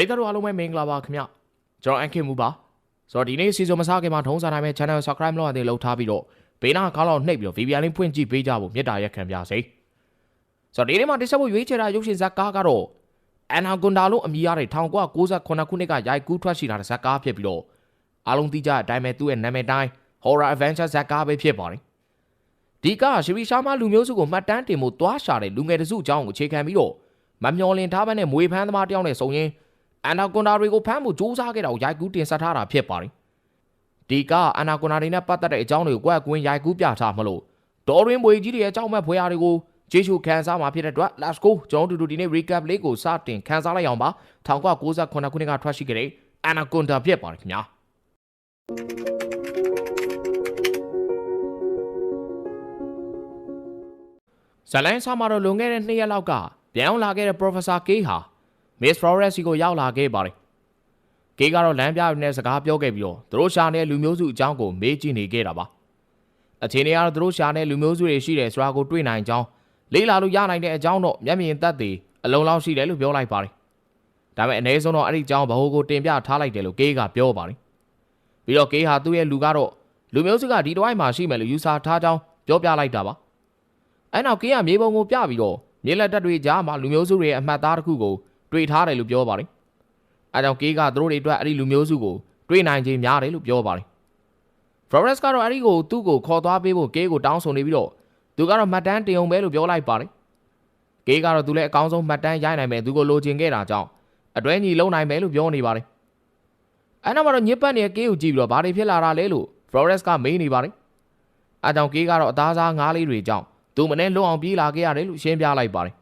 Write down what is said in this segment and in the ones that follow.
ရိသတ်တို့အားလုံးပဲမင်္ဂလာပါခင်ဗျကျွန်တော်အန်ခင်မူပါဆိုတော့ဒီနေ့စီဇုံမစားခင်မှာထုံးစားတိုင်းပဲ channel subscribe လုပ်ရသေးလို့ထားပြီးတော့ဘေးနားကောင်းလောက်နှိပ်ပြီးတော့ VPN လေးဖွင့်ကြည့်ပေးကြဖို့မေတ္တာရက်ခံပါစေဆိုတော့ဒီနေ့မှာတိဆက်ဖို့ရွေးချယ်တာရုပ်ရှင်ဇာတ်ကားကတော့အန်နာဂွန်ဒါလို့အမည်ရတဲ့1998ခုနှစ်ကရိုက်ကူးထွက်ရှိလာတဲ့ဇာတ်ကားဖြစ်ပြီးတော့အားလုံးသိကြတဲ့အတိုင်းပဲသူ့ရဲ့နာမည်တိုင်း horror adventure ဇာတ်ကားပဲဖြစ်ပါတယ်ဒီကရှရီရှာမလူမျိုးစုကိုမှတ်တမ်းတင်မှုသွားရှာတဲ့လူငယ်တစုအကြောင်းကိုအခြေခံပြီးတော့မမျော်လင့်ထားဘဲနဲ့မွေဖမ်းသမားတယောက်နဲ့ဆုံရင် အန်နာကွန်ဒါတွေကိုဖမ်းမှုစူးစမ်းခဲ့တာကိုရိုက်ကူးတင်ဆက်ထားတာဖြစ်ပါတယ်။ဒီကအန်နာကွန်ဒါတွေနဲ့ပတ်သက်တဲ့အကြောင်းတွေကိုကွက်ကွင်းရိုက်ကူးပြထားမလို့ဒေါ်ရင်းမွေကြီးတွေရဲ့အကြောင်းမဲ့ဖွေရာတွေကိုကျေးဇူးခံစားမှာဖြစ်တဲ့အတွက် let's go ကျွန်တော်တို့ဒီနေ့ recap လေးကိုစတင်ခန်းစားလိုက်အောင်ပါ1998ခုနှစ်ကထွက်ရှိခဲ့တဲ့အန်နာကွန်ဒါဖြစ်ပါတယ်ခင်ဗျာဇလန်ဆာမာတော့လွန်ခဲ့တဲ့2ရက်လောက်ကပြန်လာခဲ့တဲ့ Professor K ဟာ Miss Flores စီကိုရောက်လာခဲ့ပါတယ်။ကေကတော့လမ်းပြရတဲ့စကားပြောခဲ့ပြီးတော့သူတို့ရှာတဲ့လူမျိုးစုအကြောင်းကိုမေးကြည့်နေခဲ့တာပါ။အချိန်တွေကတော့သူတို့ရှာတဲ့လူမျိုးစုတွေရှိတယ်ဆိုတာကိုတွေ့နိုင်ကြောင်းလေးလာလို့ရနိုင်တဲ့အကြောင်းတော့မျက်မြင်သက်သေအလုံးလောက်ရှိတယ်လို့ပြောလိုက်ပါတယ်။ဒါပေမဲ့အ ਨੇ ဆုံးတော့အဲ့ဒီအကြောင်းဘ ਹੁ ကိုတင်ပြထားလိုက်တယ်လို့ကေကပြောပါတယ်။ပြီးတော့ကေဟာသူ့ရဲ့လူကတော့လူမျိုးစုကဒီတစ်ဝိုက်မှာရှိမယ်လို့ယူဆထားကြောင်းပြောပြလိုက်တာပါ။အဲ့နောက်ကေကမြေပုံကိုပြပြီးတော့မြေလက်တက်တွေကြားမှာလူမျိုးစုတွေရဲ့အမှတ်သားတစ်ခုကို တွေ့ထားတယ်လို့ပြောပါတယ်။အဲကြောင့်ကေးကသူတို့တွေအတွက်အဲ့ဒီလူမျိုးစုကိုတွေ့နိုင်ခြင်းများတယ်လို့ပြောပါတယ်။ Flores ကတော့အဲ့ဒီကိုသူ့ကိုခေါ်သွားပေးဖို့ကေးကိုတောင်းဆိုနေပြီးတော့သူကတော့မှတ်တမ်းတင်အောင်ပဲလို့ပြောလိုက်ပါတယ်။ကေးကတော့သူလည်းအကောင်းဆုံးမှတ်တမ်းရိုက်နိုင်မယ်သူကိုလိုချင်ခဲ့တာကြောင့်အတွဲညီလုံးနိုင်မယ်လို့ပြောနေပါတယ်။အဲနောက်မှာတော့ညစ်ပတ်နေတဲ့ကေးကိုကြည့်ပြီးတော့ဘာတွေဖြစ်လာတာလဲလို့ Flores ကမေးနေပါတယ်။အဲကြောင့်ကေးကတော့အသားစားငားလေးတွေကြောင့်သူမနဲ့လွတ်အောင်ပြေးလာခဲ့ရတယ်လို့ရှင်းပြလိုက်ပါတယ်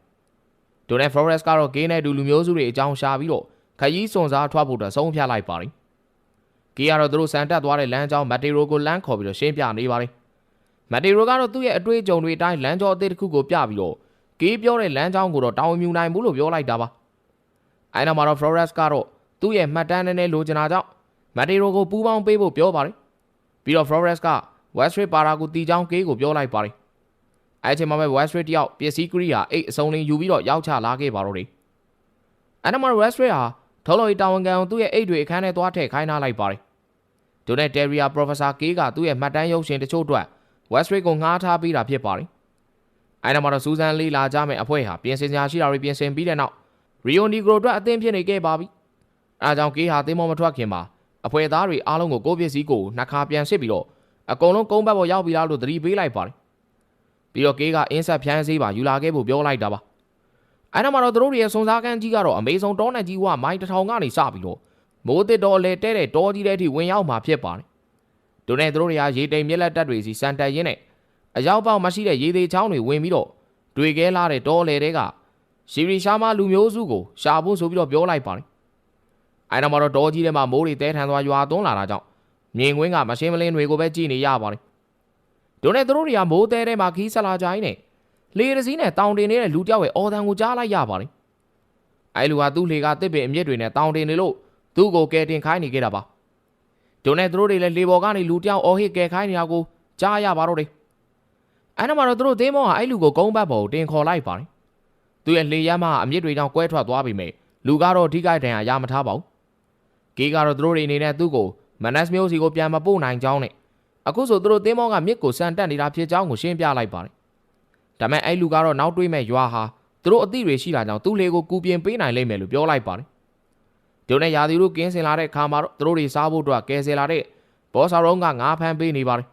ဒိုနယ်ဖလော်ရက်စ်ကတော့ဂေးနဲ့ဒူလူမျိုးစုတွေအကြောင်းရှာပြီးတော့ခရီးစွန်စားထွက်ဖို့အတွက်ဆုံးဖြတ်လိုက်ပါတယ်။ဂေးကတော့သူတို့စံတက်သွားတဲ့လမ်းကြောင်းမက်တီရိုကိုလမ်းခေါ်ပြီးတော့ရှင်းပြနေပါတယ်။မက်တီရိုကတော့သူ့ရဲ့အတွေ့အကြုံတွေအတိုင်းလမ်းကြောအသေးတစ်ခုကိုပြပြီးတော့ဂေးပြောတဲ့လမ်းကြောင်းကိုတော့တောင်းမြူနိုင်ဘူးလို့ပြောလိုက်တာပါ။အဲနောက်မှာတော့ဖလော်ရက်စ်ကတော့သူ့ရဲ့မှတ်တမ်းနည်းနည်းလိုချင်တာကြောင့်မက်တီရိုကိုပူးပေါင်းပေးဖို့ပြောပါတယ်။ပြီးတော့ဖလော်ရက်စ်က Westrid ပါရာကိုတီချောင်းဂေးကိုပြောလိုက်ပါတယ် အဲချိန်မှာပဲ Westrid တယောက်ပစ္စည်းကရိယာအိတ်အစုံလင်းယူပြီးတော့ရောက်ချလာခဲ့ပါတော့တယ်အဲ့ဒါမှ Westrid ဟာထုံးလို့တာဝန်ခံသူ့ရဲ့အိတ်တွေအခန်းထဲသွားထည့်ခိုင်းထားလိုက်ပါတယ်ဒိုနဲ့တယ်ရီယာ Professor K ကသူ့ရဲ့မှတ်တမ်းရုပ်ရှင်တချို့အတွက် Westrid ကိုငှားထားပေးတာဖြစ်ပါတယ်အဲ့ဒါမှတော့စူဇန်လေးလာကြမယ်အဖွဲ့ဟာပြင်ဆင်စရာရှိတာတွေပြင်ဆင်ပြီးတဲ့နောက် Rio Negro အတွက်အသင်းဖြစ်နေခဲ့ပါပြီအဲဒါကြောင့် K ဟာသင်းမောမထွက်ခင်မှာအဖွဲ့သားတွေအားလုံးကိုကိုပစ္စည်းကိုနှစ်ခါပြန်စစ်ပြီးတော့အကုန်လုံးကုန်းဘက်ပေါ်ရောက်ပြီလားလို့သတိပေးလိုက်ပါတယ် ပြီးတော့ကေးကအင်းဆက်ဖြန်းစေးပါယူလာခဲ့ဖို့ပြောလိုက်တာပါအဲ့ဒါမှတော့သူတို့ရဲ့စုံစားကန်းကြီးကတော့အမေဆုံးတောနဲ့ကြီးဝမိုင်းတထောင်ကနေစပြီးတော့မိုးတစ်တော်လဲတဲတဲ့တောကြီးတဲ့အထိဝင်ရောက်မှာဖြစ်ပါတယ်ဒိုနဲ့သူတို့တွေကရေတိမ်မြက်လက်တက်တွေစီစံတက်ရင်းနဲ့အရောက်ပေါက်မရှိတဲ့ရေသေးချောင်းတွေဝင်ပြီးတော့တွေ့ခဲလာတဲ့တောလေတွေကရှီရီရှာမလူမျိုးစုကိုရှာဖို့ဆိုပြီးတော့ပြောလိုက်ပါတယ်အဲ့ဒါမှတော့တောကြီးထဲမှာမိုးတွေတဲထန်သွားရွာသွန်းလာတာကြောင့်မြင်ကွင်းကမရှင်းမလင်းတွေကိုပဲကြည့်နေရပါတယ် ဒုနဲ့သူတို့တွေကမိုးတဲထဲမှာခီးဆက်လာကြိုင်းနဲ့လေတစည်းနဲ့တောင်တင်နေတဲ့လူတယောက်ရဲ့အော်တန်ကိုကြားလိုက်ရပါတယ်အဲလူဟာသူ့လေကတစ်ပင်အမြင့်တွေနဲ့တောင်တင်နေလို့သူ့ကိုကယ်တင်ခိုင်းနေခဲ့တာပါဒုနဲ့သူတို့တွေလည်းလေပေါ်ကနေလူတယောက်အော်ဟစ်ကယ်ခိုင်းနေတာကိုကြားရပါတော့တယ်အဲ့နောက်မှာတော့သူတို့သင်းမောကအဲ့လူကိုကုန်းဘတ်ပေါ်တင်ခေါ်လိုက်ပါတယ်သူရဲ့လေရမ်းမအမြင့်တွေတောင်ကွဲထွက်သွားပြီမဲ့လူကတော့ထိခိုက်ဒဏ်ရာရမထားပါဘူးဂေးကတော့သူတို့တွေအနေနဲ့သူ့ကိုမနက်စ်မျိုးစီကိုပြန်မပို့နိုင်ကြောင်းနဲ့ အခုဆိုသူတို့သင်းမောကမြစ်ကိုစံတက်နေတာဖြစ်ကြောင်းကိုရှင်းပြလိုက်ပါတယ်ဒါမဲ့အဲ့လူကတော့နောက်တွေးမဲ့ရွာဟာသူတို့အသည့်တွေရှိတာကြောင့်သူ့လေကိုကူပြင်ပေးနိုင်လိမ့်မယ်လို့ပြောလိုက်ပါတယ်ဒုနဲ့ရာသီတို့ကင်းစင်လာတဲ့အခါမှာတော့သူတို့တွေစားဖို့အတွက်ကယ်ဆယ်လာတဲ့ဘောဆာရုံးကငါးဖမ်းပေးနေပါတယ်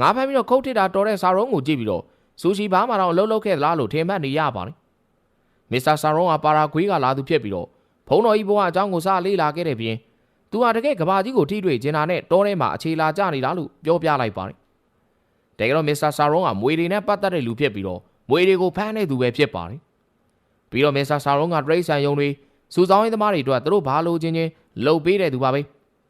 ငါးဖမ်းပြီးတော့ခုတ်ထစ်တာတော်တဲ့ဆာရုံးကိုကြည့်ပြီးတော့ဆူရှီဘားမှာတော့အလုပ်လုပ်ခဲ့သလားလို့ထင်မှတ်နေရပါတယ်မစ္စတာဆာရုံးကပါရာဂွေးကလာသူဖြစ်ပြီးတော့ဖုံးတော်ကြီးဘဝအကြောင်းကိုစလေးလာခဲ့တဲ့ပြင် သူဟာတကယ်ကဘာကြီးကိုထိတွေ့ကျင်တာနဲ့တောထဲမှာအခြေလာကြနေတာလို့ပြောပြလိုက်ပါတယ်။တကယ်တော့မစ္စတာဆာရွန်ကမွေတွေနဲ့ပတ်သက်တဲ့လူဖြစ်ပြီးတော့မွေတွေကိုဖမ်းတဲ့သူပဲဖြစ်ပါတယ်။ပြီးတော့မစ္စတာဆာရွန်ကဒရိတ်ဆန်ယုံတွေစူဆောင်းရေးသမားတွေအတွက်သူတို့ဘာလို့ချင်းချင်းလှုပ်ပေးတဲ့သူပါပဲ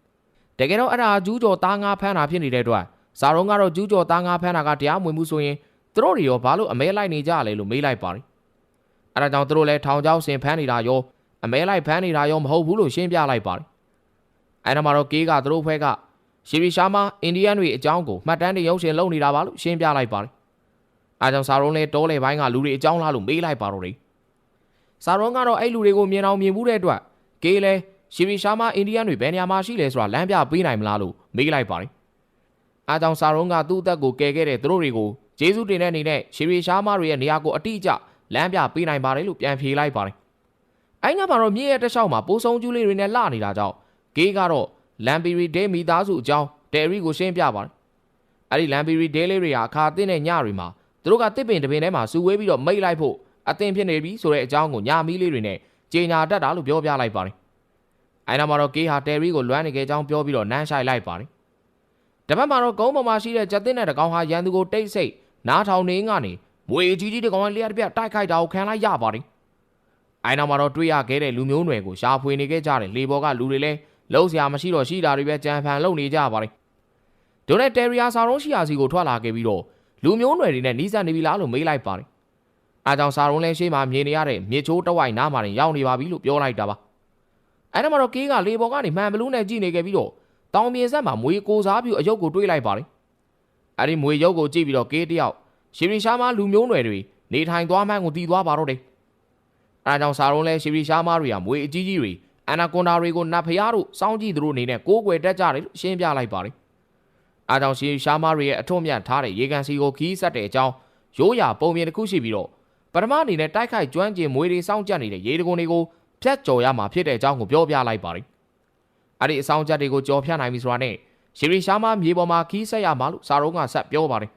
။တကယ်တော့အဲ့ဒါကျူးကျော်သားငါဖမ်းတာဖြစ်နေတဲ့အတွက်ဆာရွန်ကတော့ကျူးကျော်သားငါဖမ်းတာကတရားမဝင်မှုဆိုရင်သူတို့တွေရောဘာလို့အမဲလိုက်နေကြလဲလို့မေးလိုက်ပါတယ်။အဲ့ဒါကြောင့်သူတို့လည်းထောင်ချောက်ဆင်ဖမ်းနေတာရောအမဲလိုက်ဖမ်းနေတာရောမဟုတ်ဘူးလို့ရှင်းပြလိုက်ပါတယ် အဲ့ဒါမှာတော့ကေးကသူတို့ဖွဲ့ကရှီရီရှာမာအိန္ဒိယတွေအကြောင်းကိုမှတ်တမ်းတွေရုပ်ရှင်လုပ်နေတာပါလို့ရှင်းပြလိုက်ပါတယ်။အားကြောင့်စာရုံးလဲတောလေပိုင်းကလူတွေအကြောင်းလားလို့မေးလိုက်ပါတော့တယ်။စာရုံးကတော့အဲ့လူတွေကိုမြင်အောင်မြင်မှုတဲ့အတွက်ကေးလဲရှီရီရှာမာအိန္ဒိယတွေဘယ်နေရာမှာရှိလဲဆိုတာလမ်းပြပေးနိုင်မလားလို့မေးလိုက်ပါတယ်အားကြောင့်စာရုံးကသူ့အသက်ကိုကယ်ခဲ့တဲ့သူတို့တွေကိုဂျေဇုတင်တဲ့အနေနဲ့ရှီရီရှာမာတွေရဲ့နေရာကိုအတိအကျလမ်းပြပေးနိုင်ပါတယ်လို့ပြန်ဖြေလိုက်ပါတယ်အိုင်းကမှာတော့မြေရဲ့တက်လျှောက်မှာပိုးဆုံးကျူးလေးတွေနဲ့လှနေတာကြောင့် ဂေးကတော့လမ်ပီရီဒဲမိသားစုအကြောင်းဒယ်ရီကိုရှင်းပြပါတယ်အဲ့ဒီလမ်ပီရီဒဲလေးတွေဟာအခါတင်းတဲ့ညတွေမှာသူတို့ကတစ်ပင်တစ်ပင်ထဲမှာစူဝေးပြီးတော့မိတ်လိုက်ဖို့အသင်ဖြစ်နေပြီဆိုတဲ့အကြောင်းကိုညာမီးလေးတွေနဲ့ကြေညာတတ်တာလို့ပြောပြလိုက်ပါတယ်။အဲနောက်မှာတော့ကေးဟာတယ်ရီကိုလွမ်းနေခဲ့ကြောင်းပြောပြီးတော့နန်းဆိုင်လိုက်ပါတယ်။တပတ်မှာတော့ကုန်းပေါ်မှာရှိတဲ့ကြက်တင်တဲ့တကောင်ဟာရန်သူကိုတိတ်ဆိတ်နားထောင်နေကနေမွေကြီးကြီးတကောင်လျှက်တစ်ပြက်တိုက်ခိုက်တာကိုခံလိုက်ရပါတယ်။အဲနောက်မှာတော့တွေ့ရခဲ့တဲ့လူမျိုးနွယ်ကိုရှာဖွေနေခဲ့ကြတဲ့လေဘော်ကလူတွေလည်း လုံးစရာမရှိတော့ရှိတာတွေပဲကြံဖန်လုပ်နေကြပါတယ်။ဒိုနဲ့တယ်ရီယာဆောင်ရုံးရှိရာစီကိုထွက်လာခဲ့ပြီးတော့လူမျိုးနွယ်တွေနဲ့နီးစပ်နေပြီလားလို့မေးလိုက်ပါတယ်။အားကြောင့်စာရုံးလဲရှိမှမြင်နေရတဲ့မြေချိုးတဝိုက်နားမှာတင်ရောက်နေပါပြီလို့ပြောလိုက်တာပါ။အဲ့ဒါမှတော့ကေးကလေပေါ်ကနေမှန်ဘလူးနဲ့ကြည့်နေခဲ့ပြီးတော့တောင်ပြင်ဆက်မှာမွေကိုစားပြူအယုတ်ကိုတွေးလိုက်ပါတယ်။အဲ့ဒီမွေရုပ်ကိုကြည့်ပြီးတော့ကေးတယောက်ရှီရီရှာမာလူမျိုးနွယ်တွေနေထိုင်သွားမှန်းကိုတည်သွားပါတော့တယ်။အားကြောင့်စာရုံးလဲရှီရီရှာမာတွေကမွေအကြီးကြီးတွေ အနာကွန်ဒါတွေကိုနတ်ဖျားတို့စောင်းကြည့်သူတို့အနေနဲ့ကိုးကွယ်တက်ကြတယ်လို့ရှင်းပြလိုက်ပါတယ်။အားကြောင့်ရှီရီရှာမာတွေရဲ့အထွတ်မြတ်ထားတဲ့ရေကန်စီကိုခီးဆက်တဲ့အကြောင်းရိုးရာပုံပြင်တစ်ခုရှိပြီးတော့ပထမအနေနဲ့တိုက်ခိုက်ကျွမ်းကျင်မွေတွေစောင့်ကြပ်နေတဲ့ရေတကုံတွေကိုဖျက်ကျော်ရမှာဖြစ်တဲ့အကြောင်းကိုပြောပြလိုက်ပါတယ်။အဲ့ဒီအဆောင်ချက်တွေကိုကြော်ဖြတ်နိုင်ပြီဆိုတာနဲ့ရှီရီရှာမမြေပေါ်မှာခီးဆက်ရမှာလို့စာရုံးကဆက်ပြောပါတယ်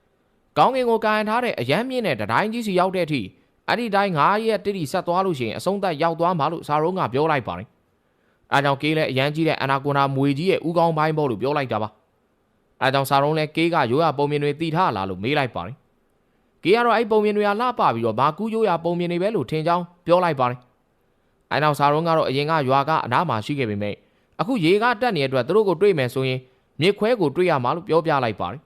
။ကောင်းကင်ကိုကန်ထားတဲ့အရန်မြင့်တဲ့တတိုင်းကြီးစီရောက်တဲ့အထိ အဲ့ဒီတိုင်း9ရက်တိတိဆက်သွားလို့ရှိရင်အဆုံးသတ်ရောက်သွားမှာလို့စာရုံးကပြောလိုက်ပါတယ်။အဲကြောင့်ကေးလည်းအရန်ကြီးတဲ့အနာကွန်နာမွေကြီးရဲ့ဥကောင်းပိုင်းပေါ့လို့ပြောလိုက်တာပါ။အဲကြောင့်စာရုံးလည်းကေးကရိုးရပုံမြင်တွေတီထားလာလို့မေးလိုက်ပါတယ်။ကေးကတော့အဲ့ပုံမြင်တွေကလှပပြီးတော့ဘာကူးရိုးရပုံမြင်တွေပဲလို့ထင်ကြောင်းပြောလိုက်ပါတယ်။အဲနောက်စာရုံးကတော့အရင်ကရွာကအနားမှာရှိခဲ့ပေမဲ့အခုရေကတက်နေတဲ့အတွက်သူတို့ကိုတွေ့မယ်ဆိုရင်မြစ်ခွဲကိုတွေ့ရမှာလို့ပြောပြလိုက်ပါတယ်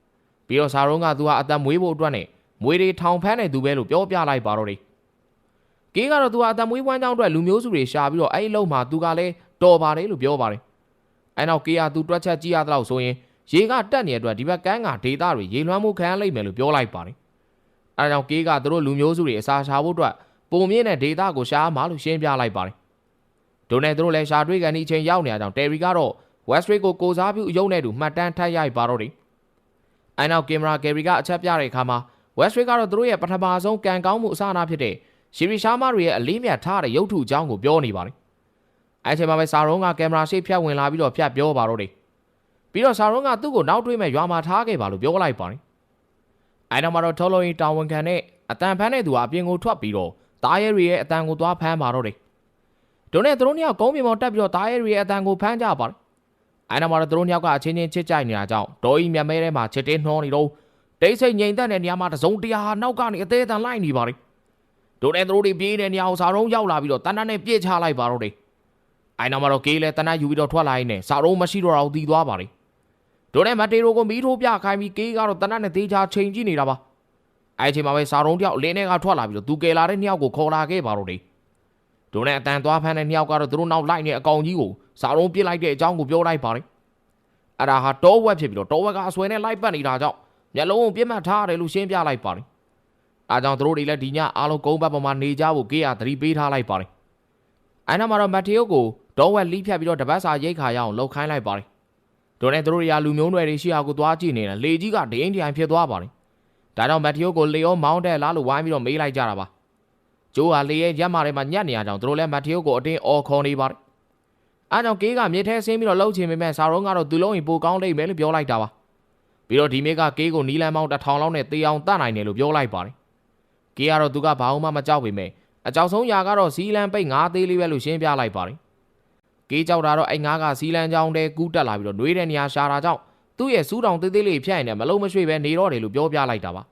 ။ပြီးတော့စာရုံးကသူဟာအသက်မွေးဖို့အတွက်နဲ့ မွေတွေထောင်ဖမ်းနေသူပဲလို့ပြောပြလိုက်ပါတော့တယ်။ကေးကတော့သူဟာအသက်မွေးဝမ်းကြောင်းအတွက်လူမျိုးစုတွေရှာပြီးတော့အဲ့ဒီလုံမှာသူကလည်းတော်ပါတယ်လို့ပြောပါတယ်။အဲနောက်ကေးကသူတွက်ချက်ကြည့်ရတဲ့လောက်ဆိုရင်ရေကတက်နေတဲ့အတွက်ဒီဘက်ကန်းကဒေတာတွေရေလွှမ်းမှုခံရလိမ့်မယ်လို့ပြောလိုက်ပါတယ်။အဲကြောင့်ကေးကသူတို့လူမျိုးစုတွေအစာရှာဖို့အတွက်ပုံမြင့်တဲ့ဒေတာကိုရှားမှာလို့ရှင်းပြလိုက်ပါတယ်။ဒိုနယ်သူတို့လည်းရှာတွေ့ကန်ဒီအချိန်ရောက်နေကြအောင်တယ်ရီကတော့ Westray ကိုကိုစားပြုအယုံနဲ့တူမှတ်တမ်းထပ်ရိုက်ပါတော့တယ်။အဲနောက်ကင်မရာဂယ်ရီကအချက်ပြတဲ့အခါမှာ Westray ကတော့သူတို့ရဲ့ပထမဆုံးကံကောင်းမှုအစအနာဖြစ်တဲ့ရှီရီရှာမာတွေရဲ့အလေးမြတ်ထားတဲ့ရုပ်ထုအကြောင်းကိုပြောနေပါတယ်။အဲအချိန်မှာပဲစာရုံးကကင်မရာရှေ့ဖြတ်ဝင်လာပြီးတော့ဖြတ်ပြောပါတော့တယ်။ပြီးတော့စာရုံးကသူ့ကိုနောက်တွေးမဲ့ရွာမှာထားခဲ့ပါလို့ပြောလိုက်ပါတယ်။အဲနောက်မှာတော့ထော်လိုရင်တာဝန်ခံနဲ့အတန်ဖမ်းတဲ့သူကအပြင်ကိုထွက်ပြီးတော့တားရဲရီရဲ့အတန်ကိုသွားဖမ်းပါတော့တယ်။ဒုနဲ့သူတို့နှစ်ယောက်ကုန်းပြင်ပေါ်တက်ပြီးတော့တားရဲရီရဲ့အတန်ကိုဖမ်းကြပါတယ်။အဲနောက်မှာတော့သူတို့နှစ်ယောက်ကအချင်းချင်းချစ်ကြိုက်နေတာကြောင့်ဒေါ်ဤမြတ်မဲထဲမှာချစ်တင်းနှောနေတော့ တိတ်ဆိတ်ငြိမ်သက်တဲ့နေရာမှာတစုံတရာနောက်ကနေအသေးအတန်လိုက်နေပါတယ်။ဒုနဲ့သူတို့တွေပြေးတဲ့နေရာကိုစာရုံးရောက်လာပြီးတော့တန်းတန်းနဲ့ပြစ်ချလိုက်ပါတော့တယ်။အဲနောက်မှာတော့ကေးလဲတန်းတန်းယူပြီးတော့ထွက်လာရင်းနဲ့စာရုံးမရှိတော့တော့တည်သွားပါတယ်။ဒုနဲ့မတေရိုကိုမီးထိုးပြခိုင်းပြီးကေးကတော့တန်းတန်းနဲ့သေးချာချိန်ကြည့်နေတာပါ။အဲအချိန်မှာပဲစာရုံးတယောက်လင်းထဲကထွက်လာပြီးတော့သူကယ်လာတဲ့နှစ်ယောက်ကိုခေါ်လာခဲ့ပါတော့တယ်။ဒုနဲ့အတန်သွားဖမ်းတဲ့နှစ်ယောက်ကတော့သူတို့နောက်လိုက်နေအကောင်ကြီးကိုစာရုံးပြစ်လိုက်တဲ့အကြောင်းကိုပြောလိုက်ပါတယ်။အဲ့ဒါဟာတောဝက်ဖြစ်ပြီးတော့တောဝက်ကအဆွဲနဲ့လိုက်ပတ်နေတာကြောင့် မျက်လုံးကိုပြစ်မှတ်ထားရတယ်လို့ရှင်းပြလိုက်ပါတယ်။အားကြောင့်သူတို့တွေလည်းဒီညအားလုံးကုန်းဘက်ပေါ်မှာနေကြဖို့ကေးရသတိပေးထားလိုက်ပါတယ်။အဲနောက်မှာတော့မတ်တီယိုကိုဒေါဝက်လိဖြတ်ပြီးတော့တပတ်စာရိတ်ခါရအောင်လှုပ်ခိုင်းလိုက်ပါတယ်။ဒိုနဲ့သူတို့တွေကလူမျိုးနွယ်တွေရှိအောင်ကိုသွားကြည့်နေတာလေကြီးကဒိန်းတိုင်းဖြစ်သွားပါတယ်။ဒါကြောင့်မတ်တီယိုကိုလေယောမောင်းတဲ့လားလို့ဝိုင်းပြီးတော့မေးလိုက်ကြတာပါ။ဂျိုးဟာလေရဲ့ရက်မာထဲမှာညက်နေရကြောင်သူတို့လည်းမတ်တီယိုကိုအတင်းအော်ခေါ်နေပါတယ်။အားကြောင့်ကေးကမြေထဲဆင်းပြီးတော့လှုပ်ချင်ပေမဲ့စာရုံးကတော့သူလုံးရင်ပိုကောင်းလိမ့်မယ်လို့ပြောလိုက်တာပါ။ ပြီးတော့ဒီမြစ်ကကေးကိုနီလန်မောင်းတစ်ထောင်လောက်နဲ့တေးအောင်တတ်နိုင်တယ်လို့ပြောလိုက်ပါတယ်။ကေးကတော့သူကဘာမှမကြောက်ပေမဲ့အကြောက်ဆုံးຢာကတော့စီလန်ပိတ်ငါးသေးလေးပဲလို့ရှင်းပြလိုက်ပါတယ်။ကေးကြောက်တာတော့အဲ့ငါးကစီလန်ချောင်းတဲကူးတက်လာပြီးတော့နှွေးတဲ့နေရာရှာတာကြောင့်သူ့ရဲ့စူးတောင်သေးသေးလေးဖြတ်ရင်လည်းမလုံးမရွှေ့ပဲနေတော့တယ်လို့ပြောပြလိုက်တာပါ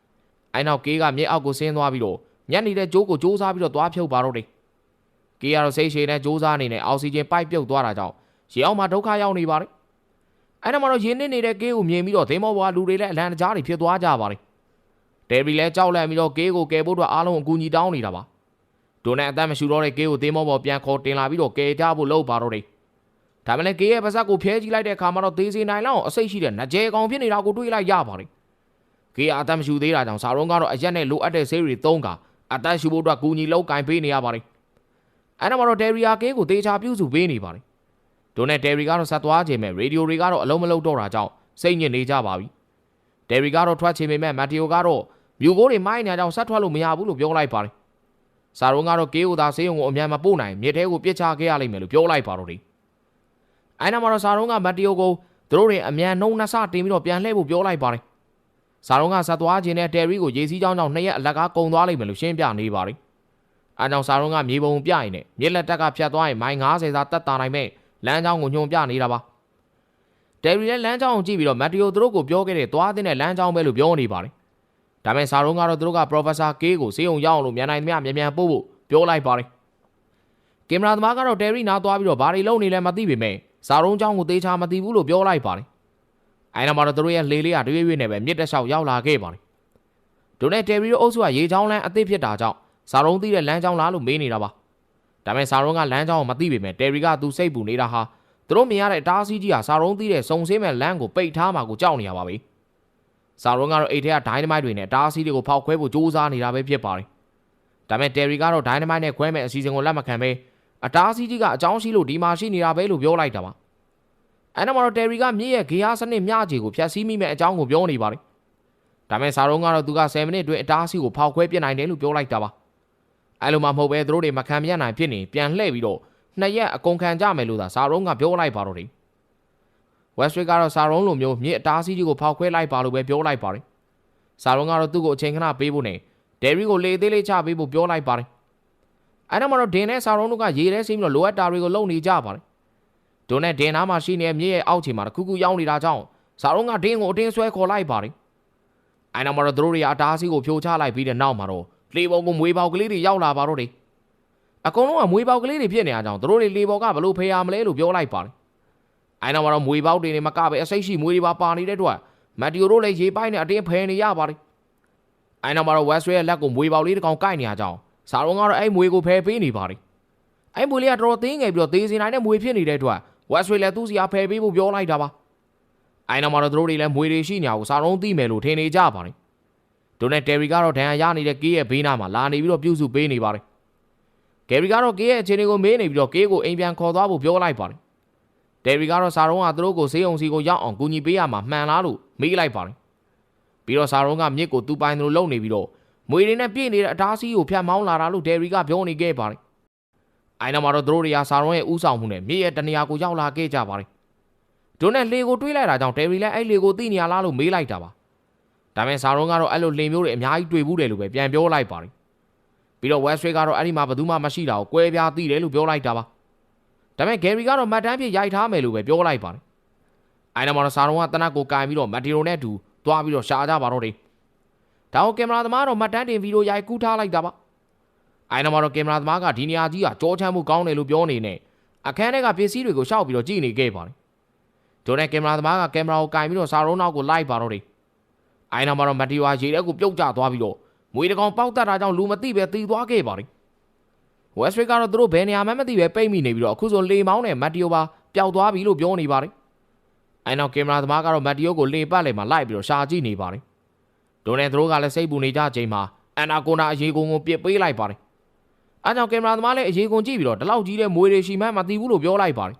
။အဲ့နောက်ကေးကမြေအောက်ကိုဆင်းသွားပြီးတော့ညက်နေတဲ့ကြိုးကိုစူးစားပြီးတော့သွားဖြုတ်ပါတော့တယ်။ကေးကတော့စိတ်ရှည်နဲ့စူးစားနေနဲ့အောက်ဆီဂျင်ပိုက်ပြုတ်သွားတာကြောင့်ရေအောက်မှာဒုက္ခရောက်နေပါတယ်။ အဲ့ဒါမှတော့ရင်းနေနေတဲ့ကေးကိုမြင်ပြီးတော့သင်းမောဘွားလူတွေလည်းအလံတကြားတွေဖြစ်သွားကြပါတယ်။တယ်ဘီလည်းကြောက်လန့်ပြီးတော့ကေးကိုကယ်ဖို့အတွက်အားလုံးအကူအညီတောင်းနေတာပါ။ဒိုနဲ့အသက်မရှူတော့တဲ့ကေးကိုသင်းမောဘော်ပြန်ခေါ်တင်လာပြီးတော့ကယ်ကြဖို့လုပ်ပါတော့တယ်။ဒါမှလည်းကေးရဲ့ပါဇက်ကိုဖျဲကြည့်လိုက်တဲ့အခါမှာတော့သေးစီနိုင်လောက်အစိတ်ရှိတဲ့နကြဲကောင်ဖြစ်နေတာကိုတွေးလိုက်ရပါတယ်။ကေးအသက်မရှူသေးတာကြောင့်စာရုံးကတော့အရက်နဲ့လိုအပ်တဲ့ဆေးတွေသုံးကအသက်ရှူဖို့အတွက်ကူညီလောက်ကင်ပေးနေရပါတယ်။အဲ့တော့မှတော့တယ်ရီယာကေးကိုတေချာပြုစုပေးနေပါတယ် ဒိုနဲ့တယ်ရီကတော့ဆက်သွားခြင်းမဲ့ရေဒီယိုတွေကတော့အလုံးမလုံးတော့တာကြောင့်စိတ်ညစ်နေကြပါပြီတယ်ရီကတော့ထွက်ခြင်းပေမဲ့မတ်တီယိုကတော့မြူဘိုးတွေမိုင်းနေကြအောင်ဆက်ထွက်လို့မရဘူးလို့ပြောလိုက်ပါတယ်စာရုံးကတော့ကေးကိုသာဆေးရုံကိုအမြန်မပို့နိုင်မြစ်ထဲကိုပြစ်ချခဲ့ရလိမ့်မယ်လို့ပြောလိုက်ပါတော့တယ်အဲ့နောက်မှာတော့စာရုံးကမတ်တီယိုကိုသူတို့တွေအမြန်နှုံနှစ်ဆတင်ပြီးတော့ပြန်လှည့်ဖို့ပြောလိုက်ပါတယ်စာရုံးကဆက်သွားခြင်းနဲ့တယ်ရီကိုရေစီးကြောင်းကြောင့်နှစ်ရက်အလကားကုံသွားလိမ့်မယ်လို့ရှင်းပြနေပါတယ်အားကြောင့်စာရုံးကမြေပုံပြရင်နဲ့မြစ်လက်တက်ကဖြတ်သွားရင်မိုင်90စာတက်တာနိုင်မဲ့ လမ်းကြောင်းကိုညွှန်ပြနေတာပါတယ်ရီလည်းလမ်းကြောင်းကိုကြည့်ပြီးတော့မတ်တီယိုသူတို့ကိုပြောခဲ့တဲ့သွားတဲ့လမ်းကြောင်းပဲလို့ပြောနေပါတယ်ဒါပေမဲ့စာရုံးကတော့သူတို့က Professor K ကိုစေးုံရောက်အောင်လို့မြန်နိုင်သမျှမြန်မြန်ပို့ဖို့ပြောလိုက်ပါတယ်ကင်မရာသမားကတော့တယ်ရီနာသွားပြီးတော့ဘာတွေလုပ်နေလဲမသိပေမဲ့စာရုံးကြောင်းကိုသေချာမသိဘူးလို့ပြောလိုက်ပါတယ်အဲနောက်မှာတော့သူတို့ရဲ့လေလေးကတရွေ့ရွေ့နဲ့ပဲမြစ်တက်လျှောက်ရောက်လာခဲ့ပါတယ်ဒိုနဲ့တယ်ရီတို့အုပ်စုကရေချောင်းလန်းအသစ်ဖြစ်တာကြောင့်စာရုံးသိတဲ့လမ်းကြောင်းလားလို့မေးနေတာပါ ဒါပေမဲ့စာရုံးကလမ်းကြောင်းကိုမသိပေမဲ့တယ်ရီကသူစိတ်ပူနေတာဟာသူတို့မြင်ရတဲ့အတားအဆီးကြီးဟာစာရုံးသိတဲ့စုံစင်းမဲ့လမ်းကိုပိတ်ထားမှာကိုကြောက်နေရပါပြီစာရုံးကတော့အိတ်ထဲကဒိုင်းနမိုက်တွေနဲ့တားအဆီးတွေကိုဖောက်ခွဲဖို့ကြိုးစားနေတာပဲဖြစ်ပါတယ်ဒါပေမဲ့တယ်ရီကတော့ဒိုင်းနမိုက်နဲ့ခွဲမဲ့အစီအစဉ်ကိုလက်မခံပဲအတားအဆီးကြီးကအကြောင်းရှိလို့ဒီမှာရှိနေတာပဲလို့ပြောလိုက်တာပါအဲ့တော့မှတော့တယ်ရီကမြည့်ရဲ့ဂေဟာစနစ်မျှချေကိုဖျက်ဆီးမိမဲ့အကြောင်းကိုပြောနေပါတယ်ဒါပေမဲ့စာရုံးကတော့သူက10မိနစ်အတွင်းအတားအဆီးကိုဖောက်ခွဲပြစ်နိုင်တယ်လို့ပြောလိုက်တာပါ အဲ့လိုမှမဟုတ်ပဲသူတို့တွေမခံမရနိုင်ဖြစ်နေပြန်လှည့်ပြီးတော့နှစ်ရက်အကုန်ခံကြမယ်လို့သာစာရုံးကပြောလိုက်ပါတော့တယ်ဝက်စထရစ်ကတော့စာရုံးလိုမျိုးမြစ်အတားဆီးကြီးကိုဖောက်ခွဲလိုက်ပါလို့ပဲပြောလိုက်ပါတယ်စာရုံးကတော့သူ့ကိုအချိန်ခဏပေးဖို့နဲ့ဒယ်ရီကိုလေသေးလေးချပေးဖို့ပြောလိုက်ပါတယ်အဲ့တော့မှတော့ဒင်နဲ့စာရုံးတို့ကရေထဲဆင်းပြီးတော့လိုအပ်တာတွေကိုလုပ်နေကြပါတယ်ဒိုနဲ့ဒင်နားမှာရှိနေတဲ့မြစ်ရဲ့အောက်ခြေမှာတစ်ခုခုရောက်နေတာကြောင့်စာရုံးကဒင်ကိုအတင်းဆွဲခေါ်လိုက်ပါတယ်အဲ့တော့မှတော့သူတို့တွေအတားဆီးကိုဖြိုချလိုက်ပြီးတဲ့နောက်မှာတော့ လေပုံကိုမွေးပေါက်ကလေးတွေရောက်လာပါတော့တယ်အကုန်လုံးကမွေးပေါက်ကလေးတွေဖြစ်နေကြအောင်သူတို့တွေလေပေါ်ကဘလို့ဖေးရမလဲလို့ပြောလိုက်ပါတယ်အဲ့နောက်မှာတော့မွေးပေါက်တွေနဲ့မကပဲအစိတ်ရှိမွေးတွေပါပါနေတဲ့အတွက်မက်တီယိုတို့လည်းရေပိုင်းနဲ့အတင်းဖယ်နေရပါတယ်အဲ့နောက်မှာတော့ဝက်ဆွဲရဲ့လက်ကိုမွေးပေါက်လေးတစ်ကောင်ကိုက်နေရကြအောင်စာရုံးကတော့အဲ့မွေးကိုဖယ်ပေးနေပါတယ်အဲ့မွေးလေးကတော်တော်သေးငယ်ပြီးတော့သေးစင်နိုင်တဲ့မွေးဖြစ်နေတဲ့အတွက်ဝက်ဆွဲလည်းသူ့စီအားဖယ်ပေးဖို့ပြောလိုက်တာပါအဲ့နောက်မှာတော့သူတို့တွေလည်းမွေးတွေရှိညာကိုစာရုံးသိမယ်လို့ထင်နေကြပါတယ် ဒိုနဲ့တယ်ရီကတော့ဒဏ်ရာရနေတဲ့ကေးရဲ့ဘေးနားမှာလာနေပြီးတော့ပြုစုပေးနေပါတယ်ဂယ်ရီကတော့ကေးရဲ့အခြေအနေကိုမေးနေပြီးတော့ကေးကိုအိမ်ပြန်ခေါ်သွားဖို့ပြောလိုက်ပါတယ်။တယ်ရီကတော့စာရုံးကသူတို့ကိုဆေးရုံစီကိုရောက်အောင်ကူညီပေးရမှာမှန်လားလို့မေးလိုက်ပါတယ်။ပြီးတော့စာရုံးကမြစ်ကိုသူ့ပိုင်လိုလုံနေပြီးတော့မွေတွေနဲ့ပြည့်နေတဲ့အတားစီးကိုဖျက်မောင်းလာတာလို့တယ်ရီကပြောနေခဲ့ပါတယ်။အိုင်နောက်မှာတော့သူတို့တွေကစာရုံးရဲ့ဥဆောင်မှုနဲ့မြစ်ရဲ့တနေရာကိုရောက်လာခဲ့ကြပါတယ်။ဒိုနဲ့လေကိုတွေးလိုက်တာကြောင့်တယ်ရီလည်းအဲ့လေကိုသိနေရလားလို့မေးလိုက်တာပါ။ ဒါပေမဲ့စာရုံးကတော့အဲ့လိုလေမျိုးတွေအများကြီးတွေ့ဘူးတယ်လို့ပဲပြန်ပြောလိုက်ပါတယ်ပြီးတော့ West Street ကတော့အဲ့ဒီမှာဘယ်သူမှမရှိတာကိုကွဲပြားသိတယ်လို့ပြောလိုက်တာပါဒါပေမဲ့ Gary ကတော့မတ်တန်းပြရိုက်ထားမယ်လို့ပဲပြောလိုက်ပါတယ်အဲ့နောက်မှာတော့စာရုံးကတနတ်ကိုကင်ပြီးတော့မက်တီရိုနဲ့အတူသွားပြီးတော့ရှာကြပါတော့တယ်ဒါကိုကင်မရာသမားတော့မတ်တန်းတင်ဗီဒီယိုရိုက်ကူးထားလိုက်တာပါအဲ့နောက်မှာတော့ကင်မရာသမားကဒီနေရာကြီးကကြောချမ်းမှုကောင်းတယ်လို့ပြောနေနဲ့အခန်းထဲကပစ္စည်းတွေကိုရှောက်ပြီးတော့ကြည့်နေခဲ့ပါတယ်ဒိုနဲ့ကင်မရာသမားကကင်မရာကိုကင်ပြီးတော့စာရုံးနောက်ကိုလိုက်ပါတော့တယ် အဲ့နောက်မှာတော့မက်တီရိုရေထဲကိုပြုတ်ကျသွားပြီးတော့မွေတကောင်ပေါက်တက်တာကြောင့်လူမသိပဲတီးသွားခဲ့ပါတယ်ဝက်စထရစ်ကတော့သူတို့ဘယ်နေရာမှမသိပဲပိတ်မိနေပြီးတော့အခုဆိုလေမောင်းနဲ့မတ်တီယိုပါပျောက်သွားပြီလို့ပြောနေပါတယ်အဲနောက်ကင်မရာသမားကတော့မတ်တီယိုကိုလေပတ်လေမှာလိုက်ပြီးတော့ရှာကြည့်နေပါတယ်ဒိုနဲ့သူတို့ကလည်းစိတ်ပူနေကြချိန်မှာအန်နာကိုနာအရေးကုန်ကိုပြစ်ပေးလိုက်ပါတယ်အဲကြောင့်ကင်မရာသမားလည်းအရေးကုန်ကြည့်ပြီးတော့ဒီလောက်ကြီးတဲ့မွေတွေရှိမှမသိဘူးလို့ပြောလိုက်ပါတယ်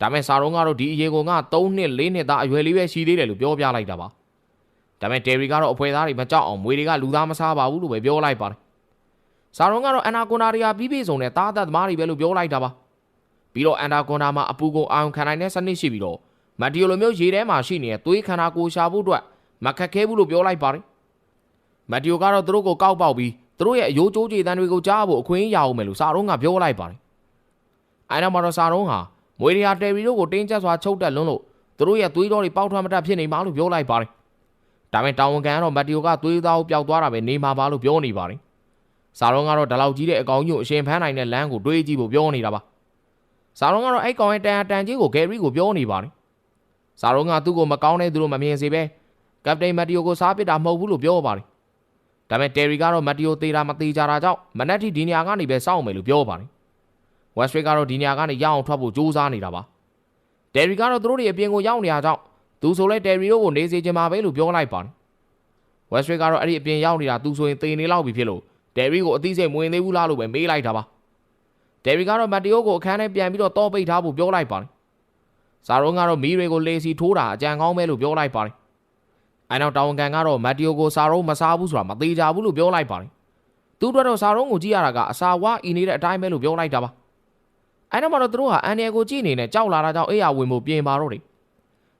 ဒါပေမဲ့စာရုံးကတော့ဒီအရေးကုန်က3နှစ်4နှစ်သားအရွယ်လေးပဲရှိသေးတယ်လို့ပြောပြလိုက်တာပါ ဒါပေမဲ့တယ်ရီကတော့အဖွဲသားတွေမကြောက်အောင်မွေတွေကလူသားမစားပါဘူးလို့ပဲပြောလိုက်ပါတယ်။စာရုံးကတော့အန်နာကွန်ဒါတွေကပြီးပြည့်စုံတဲ့သားသက်သမားတွေပဲလို့ပြောလိုက်တာပါ။ပြီးတော့အန်နာကွန်ဒါမှာအပူကိုအာရုံခံနိုင်တဲ့စနစ်ရှိပြီးတော့မတ်တီယိုလိုမျိုးရေထဲမှာရှိနေတဲ့သွေးခန္ဓာကိုယ်ရှာဖို့အတွက်မခက်ခဲဘူးလို့ပြောလိုက်ပါတယ်။မတ်တီယိုကတော့သူတို့ကိုကောက်ပေါက်ပြီးသူတို့ရဲ့အယိုးကျိုးကြေတန်းတွေကိုကြားဖို့အခွင့်ရအောင်မယ်လို့စာရုံးကပြောလိုက်ပါတယ်။အဲနောက်မှာတော့စာရုံးဟာမွေရီယာတယ်ရီတို့ကိုတင်းကျပ်စွာချုပ်တက်လွန်းလို့သူတို့ရဲ့သွေးတော်တွေပေါက်ထွက်မတတ်ဖြစ်နေမှလို့ပြောလိုက်ပါတယ်။ ဒါပေမဲ့တာဝန်ခံကတော့မတ်တီယိုကသွေးသားကိုပျောက်သွားတာပဲနေမှာပါလို့ပြောနေပါတယ်။စာရုံးကတော့ဒီလောက်ကြီးတဲ့အကောင်ကြီးကိုအရှင်ဖမ်းနိုင်တဲ့လမ်းကိုတွေးကြည့်ဖို့ပြောနေတာပါ။စာရုံးကတော့အဲ့ကောင်ရဲ့တန်တန်ကြီးကိုဂယ်ရီကိုပြောနေပါတယ်။စာရုံးကသူ့ကိုမကောင်းတဲ့သူတို့မမြင်စေပဲကပတိန်မတ်တီယိုကိုစားပစ်တာမဟုတ်ဘူးလို့ပြောပါတယ်။ဒါပေမဲ့တယ်ရီကတော့မတ်တီယိုသေးတာမသေးကြတာကြောင့်မနက်ထိဒီနေရာကနေပဲစောင့်မယ်လို့ပြောပါတယ်။ဝက်စထရစ်ကတော့ဒီနေရာကနေရအောင်ထွက်ဖို့ကြိုးစားနေတာပါ။တယ်ရီကတော့သူတို့တွေအပြင်ကိုရောက်နေတာကြောင့် သူဆိုလဲတယ်ရီတို့ကိုနေစေချင်ပါပဲလို့ပြောလိုက်ပါတယ်ဝက်စထရစ်ကတော့အဲ့ဒီအပြင်ရောက်နေတာသူဆိုရင်သေနေလောက်ပြီဖြစ်လို့တယ်ရီကိုအသိစိတ်မဝင်သေးဘူးလားလို့ပဲမေးလိုက်တာပါဒယ်ရီကတော့မတ်တီယိုကိုအခန်းထဲပြန်ပြီးတော့တောပိတ်ထားဖို့ပြောလိုက်ပါတယ်။စာရုံးကတော့မီးတွေကိုလေစီထိုးတာအကြံကောင်းပဲလို့ပြောလိုက်ပါတယ်။အဲနောက်တာဝန်ခံကတော့မတ်တီယိုကိုစာရုံးမစားဘူးဆိုတာမသေးကြဘူးလို့ပြောလိုက်ပါတယ်။သူတို့တော့စာရုံးကိုကြည့်ရတာကအစာဝါအီနေတဲ့အတိုင်းပဲလို့ပြောလိုက်တာပါ။အဲနောက်မှာတော့သူတို့ဟာအန်နီယယ်ကိုကြည့်နေနဲ့ကြောက်လာတာကြောင့်အေးရဝင်ဖို့ပြင်ပါတော့တယ်။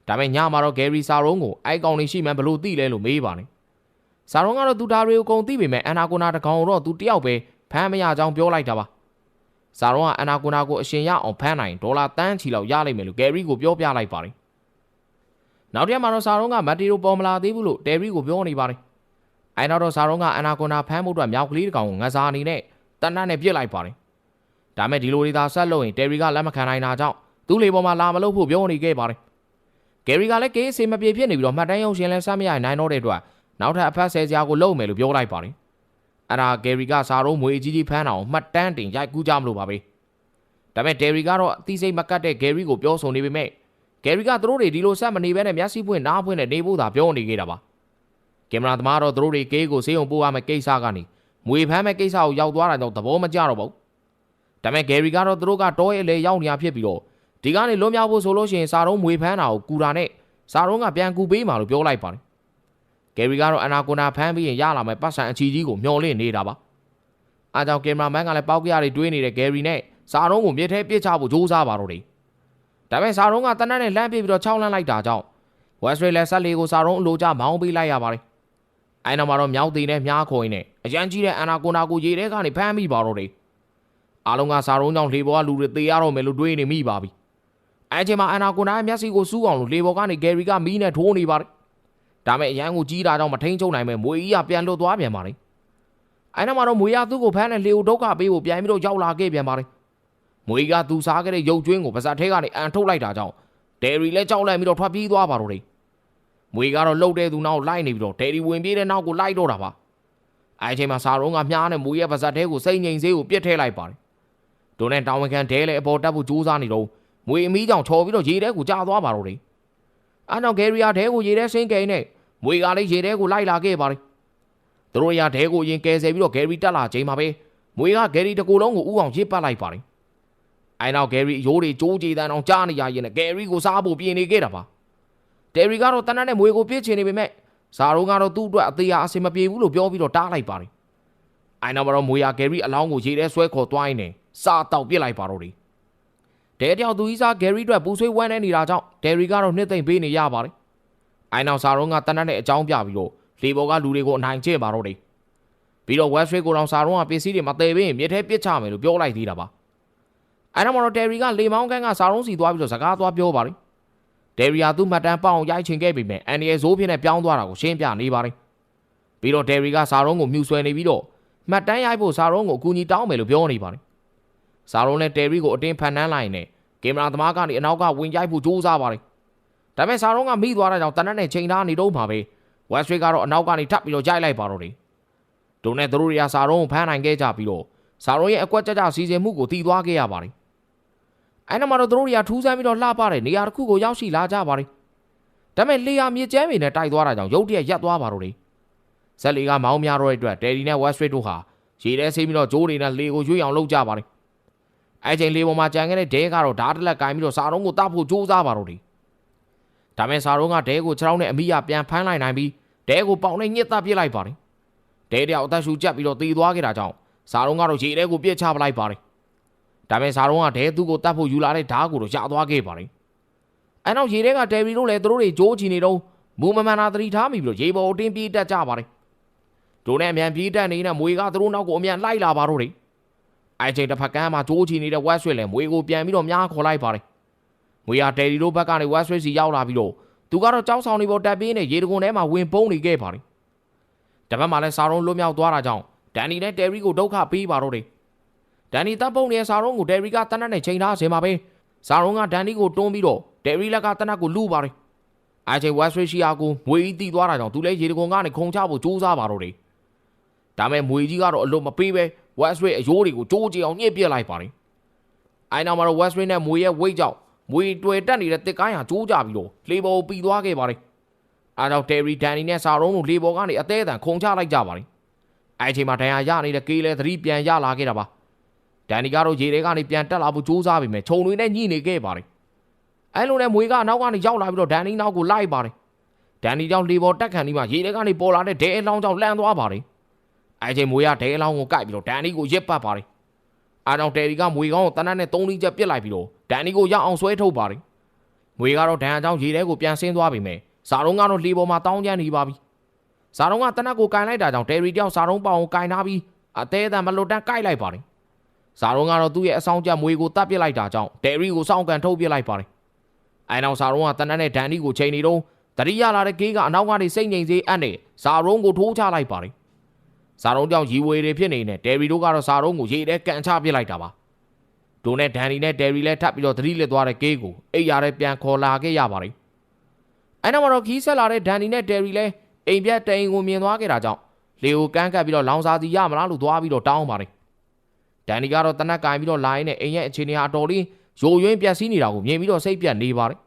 ဒါပေမဲ့ညမှာတော့ဂယ်ရီစာရုံးကိုအိုက်ကောင်နေရှိမှန်းဘလို့သိလဲလို့မေးပါတယ်။စာရုံးကတော့သူဒါတွေကိုအကုန်သိပေမဲ့အန်နာကိုနာတကောင်တော့သူတယောက်ပဲဖမ်းမရကြောင်းပြောလိုက်တာပါ။စာရုံးကအန်နာကိုနာကိုအရှင်ရအောင်ဖမ်းနိုင်ဒေါ်လာတန်းချီလောက်ရလိမ့်မယ်လို့ဂယ်ရီကိုပြောပြလိုက်ပါတယ်။နောက်တစ်ရက်မှာတော့စာရုံးကမတ်တီရိုပေါ်မလာသေးဘူးလို့တယ်ရီကိုပြောနေပါတယ်။အဲနောက်တော့စာရုံးကအန်နာကိုနာဖမ်းဖို့အတွက်မြောက်ကလေးတကောင်ကိုငစားအနေနဲ့တနတ်နဲ့ပြစ်လိုက်ပါတယ်။ဒါမဲ့ဒီလိုတွေသာဆက်လို့ရင်တယ်ရီကလက်မခံနိုင်တာကြောင့်သူ့လေပေါ်မှာလာမလို့ဖို့ပြောနေခဲ့ပါတယ်။ ဂယ်ရီကလည်းကေးအစီမပြေဖြစ်နေပြီးတော့မှတ်တမ်းရုံရှင်လဲဆက်မရနိုင်တော့တဲ့အတွက်နောက်ထပ်အဖက်ဆယ်စရာကိုလုပ်မယ်လို့ပြောလိုက်ပါတယ်။အဲ့ဒါဂယ်ရီကစာရုံးမွေကြီးကြီးဖမ်းအောင်မှတ်တမ်းတင်ရိုက်ကူးကြမလို့ပါပဲ။ဒါပေမဲ့ဒယ်ရီကတော့အသိစိတ်မကတ်တဲ့ဂယ်ရီကိုပြောဆိုနေပေမဲ့ဂယ်ရီကသူတို့တွေဒီလိုဆက်မနေဘဲနဲ့မျက်စိပွင့်နားပွင့်နဲ့နေဖို့သာပြောနေခဲ့တာပါ။ကင်မရာသမားတော့သူတို့တွေကေးကိုစေးုံပို့ရမယ့်ကိစ္စကနေမွေဖမ်းမဲ့ကိစ္စကိုရောက်သွားတာကြောင့်သဘောမကျတော့ပါဘူး။ဒါပေမဲ့ဂယ်ရီကတော့သူတို့ကတောရဲ့အလေရောက်နေရဖြစ်ပြီးတော့ ဒီကနေလွတ်မြောက်ဖို့ဆိုလို့ရှိရင်စာရုံးမွေဖမ်းတာကိုကူတာနဲ့စာရုံးကပြန်ကူပေးမှာလို့ပြောလိုက်ပါတယ်။ဂယ်ရီကတော့အနာကိုနာဖမ်းပြီးရင်ရလာမယ့်ပတ်စံအချီကြီးကိုမျှော်လင့်နေတာပါ။အားကြောင့်ကင်မရာမန်ကလည်းပောက်ကရတွေတွေးနေတဲ့ဂယ်ရီနဲ့စာရုံးကိုမြစ်ထဲပစ်ချဖို့ကြိုးစားပါတော့တယ်။ဒါပေမဲ့စာရုံးကတနက်နဲ့လှမ်းပစ်ပြီးတော့ခြောက်လန့်လိုက်တာကြောင့်ဝက်စထရေးလက်ဆက်လေးကိုစာရုံးအလိုကျမောင်းပေးလိုက်ရပါတယ်။အဲနောက်မှာတော့မြောက်သေးနဲ့မြားခေါ်ရင်းနဲ့အရန်ကြီးတဲ့အနာကိုနာကိုရေထဲကနေဖမ်းမိပါတော့တယ်။အားလုံးကစာရုံးကြောင့်လေပေါ်ကလူတွေသေရတော့မယ်လို့တွေးနေမိပါပြီ။ အဲချိန်မှာအနာကိုနာရဲ့မျက်စိကိုစူးအောင်လို့လေပေါ်ကနေဂယ်ရီကမီးနဲ့ထိုးနေပါတယ်။ဒါမဲ့အရန်ကိုကြီးတာကြောင့်မထိန်ချုံနိုင်မဲ့မွေကြီးကပြန်လွတ်သွားပြန်ပါတယ်။အဲနောက်မှာတော့မွေရသူ့ကိုဖမ်းတဲ့လေကိုဒုက္ခပေးဖို့ပြန်ပြီးတော့ရောက်လာခဲ့ပြန်ပါတယ်။မွေကသူစားခဲ့တဲ့ရုပ်ကျွင်းကိုပါဇက်ထဲကနေအန်ထုတ်လိုက်တာကြောင့်ဒယ်ရီလည်းကြောက်လန့်ပြီးတော့ထွက်ပြေးသွားပါတော့တယ်။မွေကတော့လှုပ်တဲ့သူနောက်လိုက်နေပြီးတော့ဒယ်ရီဝင်ပြေးတဲ့နောက်ကိုလိုက်တော့တာပါ။အဲအချိန်မှာစာရုံးကမြားနဲ့မွေရဲ့ပါဇက်ထဲကိုစိတ်ငြိမ်စေးကိုပြစ်ထည့်လိုက်ပါတယ်။ဒိုနဲ့တောင်ဝန်ခံဒဲလည်းအပေါ်တက်ဖို့ကြိုးစားနေတော့ မွေအမီးကြောင့်ချော်ပြီးတော့ရေထဲကိုကျသွားပါတော့တယ်။အဲနောက်ဂယ်ရီယာဒဲကိုရေထဲဆင်းကိန်းနဲ့မွေကလည်းရေထဲကိုလိုက်လာခဲ့ပါတယ်။သူတို့ရဒဲကိုရင်ကယ်ဆယ်ပြီးတော့ဂယ်ရီတက်လာချိန်မှာပဲမွေကဂယ်ရီတကူလုံးကိုဥအောင်ရစ်ပတ်လိုက်ပါတယ်။အဲနောက်ဂယ်ရီအယိုးတွေကြိုးကြည်တန်းအောင်ကြားနေရရင်ဂယ်ရီကိုစားဖို့ပြင်နေခဲ့တာပါ။ဒယ်ရီကတော့တနတ်နဲ့မွေကိုပြစ်ချင်နေပေမဲ့ဇာရိုးကတော့သူ့အတွက်အသေးအအဆင်မပြေဘူးလို့ပြောပြီးတော့တားလိုက်ပါတယ်။အဲနောက်မှာတော့မွေရဂယ်ရီအလောင်းကိုရေထဲဆွဲခေါ်သွားရင်းနဲ့စားတောက်ပြစ်လိုက်ပါတော့တယ်။ ဒဲတယောက်သူကြီးစားဂယ်ရီအတွက်ပူဆွေးဝမ်းနေနေတာကြောင့်ဒယ်ရီကတော့နှစ်သိမ့်ပေးနေရပါတယ်။အဲနောက်ဇာရိုးကတနတ်နဲ့အကြောင်းပြပြီးတော့လေဘော်ကလူတွေကိုအနိုင်ကျင့်ပါတော့တယ်။ပြီးတော့ West Street ကိုတော့ဇာရိုးကပစ္စည်းတွေမတည်ဘင်းမြစ်ထဲပစ်ချမယ်လို့ပြောလိုက်သေးတာပါ။အဲနောက်မှာတော့ဒယ်ရီကလေမောင်းကန်းကဇာရိုးစီသွားပြီးတော့စကားသွားပြောပါတယ်။ဒယ်ရီယာသူ့မှတ်တမ်းပေါအောင်ရိုက်ချင်ခဲ့ပေမဲ့အန်ဒီရဲ့ဇိုးဖြစ်နဲ့ပြောင်းသွားတာကိုရှင်းပြနေပါတယ်။ပြီးတော့ဒယ်ရီကဇာရိုးကိုမြူဆွဲနေပြီးတော့မှတ်တမ်းရိုက်ဖို့ဇာရိုးကိုအကူအညီတောင်းမယ်လို့ပြောနေပါတယ်။ ဇာရိုးနဲ့ဒယ်ရီကိုအတင်းဖန်နှန်းလိုက်နေကင်မရာသမားကနေအနောက်ကဝင်ရိုက်ဖို့ကြိုးစားပါတယ်။ဒါပေမဲ့ဇာရိုးကမိသွားတာကြောင့်တနက်နဲ့ချိန်ထားနေတော့မှာပဲ။ West Street ကတော့အနောက်ကနေထပ်ပြီးတော့ရိုက်လိုက်ပါတော့တယ်။ဒုံနဲ့သူတို့တွေကဇာရိုးကိုဖမ်းနိုင်ခဲ့ကြပြီးတော့ဇာရိုးရဲ့အကွက်ကြကြစီစဉ်မှုကိုတီးသွားခဲ့ရပါတယ်။အဲနောက်မှာတော့သူတို့တွေကထူးဆန်းပြီးတော့လှပတဲ့နေရာတစ်ခုကိုရောက်ရှိလာကြပါတယ်။ဒါပေမဲ့လေယာမြေကျမ်းပေနဲ့တိုက်သွားတာကြောင့်ရုတ်တရက်ရက်သွားပါတော့တယ်။ဇက်လီကမောင်းများတော့တဲ့အတွက်တယ်ဒီနဲ့ West Street တို့ဟာရေထဲဆေးပြီးတော့ဂျိုးတွေနဲ့လေကိုရွေ့အောင်လုပ်ကြပါတယ်။ အဲချိန်လေပေါ်မှာကြံခဲ့တဲ့ဒဲကတော့ဓာတ်တလက်ကင်ပြီးတော့စာရုံးကိုတပ်ဖို့ကြိုးစားပါတော့တယ်။ဒါမဲ့စာရုံးကဒဲကိုခြေထောက်နဲ့အမိရပြန်ဖမ်းလိုက်နိုင်ပြီးဒဲကိုပေါင်နဲ့ညှစ်တပ်ပစ်လိုက်ပါတယ်။ဒဲတယောက်အသက်ရှူကျပ်ပြီးတော့တေသွားခဲ့တာကြောင့်စာရုံးကတော့ရေထဲကိုပြစ်ချပလိုက်ပါတယ်။ဒါပေမဲ့စာရုံးကဒဲသူ့ကိုတတ်ဖို့ယူလာတဲ့ဓာတ်ကိုတော့ရသွားခဲ့ပါတယ်။အဲနောက်ရေထဲကတယ်ရီတို့လည်းသူတို့တွေဂျိုးချီနေတော့မူမမှန်တာသတိထားမိပြီးတော့ရေပေါ်အတင်းပြေးတက်ကြပါတယ်။ဒိုနဲ့အမြန်ပြေးတက်နေတဲ့မွေကသူတို့နောက်ကိုအမြန်လိုက်လာပါတော့တယ်။ အဲချိန်တစ်ဖက်ကမ်းမှာဂျိုးချီနေတဲ့ဝက်ဆွေလည်းမွေကိုပြန်ပြီးတော့မြားခေါ်လိုက်ပါတယ်။မွေကတယ်ရီတို့ဘက်ကနေဝက်ဆွေစီရောက်လာပြီးတော့သူကတော့ကြောက်ဆောင်နေပေါ်တက်ပြေးနေရေတကွန်ထဲမှာဝင်ပုန်းနေခဲ့ပါတယ်။တပတ်မှလည်းစာရုံးလွတ်မြောက်သွားတာကြောင့်ဒန်နီနဲ့တယ်ရီကိုဒုက္ခပေးပါတော့တယ်။ဒန်နီတပ်ပုံနေတဲ့စာရုံးကိုတယ်ရီကတနတ်နဲ့ချိန်ထားစင်ပါပဲ။စာရုံးကဒန်နီကိုတွန်းပြီးတော့တယ်ရီလက်ကတနတ်ကိုလူပါတယ်။အဲချိန်ဝက်စထရီရှီယာကိုမွေကြီးတီးသွားတာကြောင့်သူလည်းရေတကွန်ကနေခုံချဖို့ကြိုးစားပါတော့တယ်။ဒါမဲ့မွေကြီးကတော့အလို့မပေးပဲ ဝက်စထရီအယိုးတွေကိုကြိုးကြအောင်ညှစ်ပစ်လိုက်ပါတယ်။အဲနောက်မှာတော့ဝက်စထရီနဲ့မွေရဲ့ဝိတ်ကြောင့်မွေတွေ့တက်နေတဲ့တစ်ကိုင်းဟာကျိုးကြပြီးတော့လေဘော်ကိုပြီးသွားခဲ့ပါတယ်။အဲတော့တယ်ရီဒန်နီနဲ့စာရုံးတို့လေဘော်ကနေအသေးအံခုံချလိုက်ကြပါတယ်။အဲအချိန်မှာဒဏ်ရာရနေတဲ့ကေးလဲသတိပြန်ရလာခဲ့တာပါ။ဒဒန်နီကတော့ရေထဲကနေပြန်တက်လာဖို့ကြိုးစားပေမဲ့ခြုံတွေနဲ့ညှိနေခဲ့ပါတယ်အဲလိုနဲ့မွေကအနောက်ကနေရောက်လာပြီးတော့ဒန်နီနောက်ကိုလိုက်ပါတယ်ဒန်နီကြောင့်လေပေါ်တက်ခံပြီးမှရေထဲကနေပေါ်လာတဲ့ဒဲအလောင်းကြောင့်လှမ်းသွားပါတယ် အဲချိန်မွေကဒဲအလောင်းကိုကိုက်ပြီးတော့ဒန်နီကိုရစ်ပတ်ပါတယ်အားကြောင့်တယ်ရီကမွေကောင်းကိုတနတ်နဲ့သုံးလိချက်ပစ်လိုက်ပြီးတော့ဒန်နီကိုရောက်အောင်ဆွဲထုတ်ပါတယ်မွေကတော့ဒန်အကြောင်းရေထဲကိုပြန်ဆင်းသွားပြီမဲ့စာရုံးကတော့လေပေါ်မှာတောင်းကျမ်းနေပါပြီစာရုံးကတနတ်ကိုကင်လိုက်တာကြောင့်တယ်ရီတယောက်စာရုံးပေါအောင်ကင်ထားပြီးအသေးအတန်မလွတ်တန်းကိုက်လိုက်ပါတယ်ဇာရုံးကတော့သူ့ရဲ့အဆောင်ကြမွေကိုတတ်ပစ်လိုက်တာကြောင့်တယ်ရီကိုစောင့်ကန်ထုတ်ပစ်လိုက်ပါတယ်အဲနောက်ဇာရုံးကတနတ်နဲ့ဒန်နီကိုချိန်နေတော့တတိယလာတဲ့ကေးကအနောက်ကနေစိတ်ငြိမ်စေအပ်နေဇာရုံးကိုထိုးချလိုက်ပါတယ် ဇာရုံးကြောင့်ရီဝေတွေဖြစ်နေနဲ့တယ်ရီတို့ကတော့ဇာရုံးကိုရေထဲကန်ချပစ်လိုက်တာပါဒိုနဲ့ဒန်နီနဲ့တယ်ရီလည်းထပ်ပြီးတော့သတိလစ်သွားတဲ့ကေးကိုအိပ်ရာထဲပြန်ခေါ်လာခဲ့ရပါတယ်အဲနောက်မှာတော့ခီးဆက်လာတဲ့ဒန်နီနဲ့တယ်ရီလည်းအိမ်ပြတ်တိန်ကိုမြင်သွားခဲ့တာကြောင့်လေကိုကန်းကပ်ပြီးတော့လောင်စာစီရမလားလို့သွားပြီးတော့တောင်းပါတယ်ဒန်နီကတော့တနက်ကင်ပြီးတော့လာရင်းနဲ့အိမ်ရဲ့အခြေအနေဟာအတော်လေးယိုယွင်းပြက်စီးနေတာကိုမြင်ပြီးတော့စိတ်ပြတ်နေပါတယ်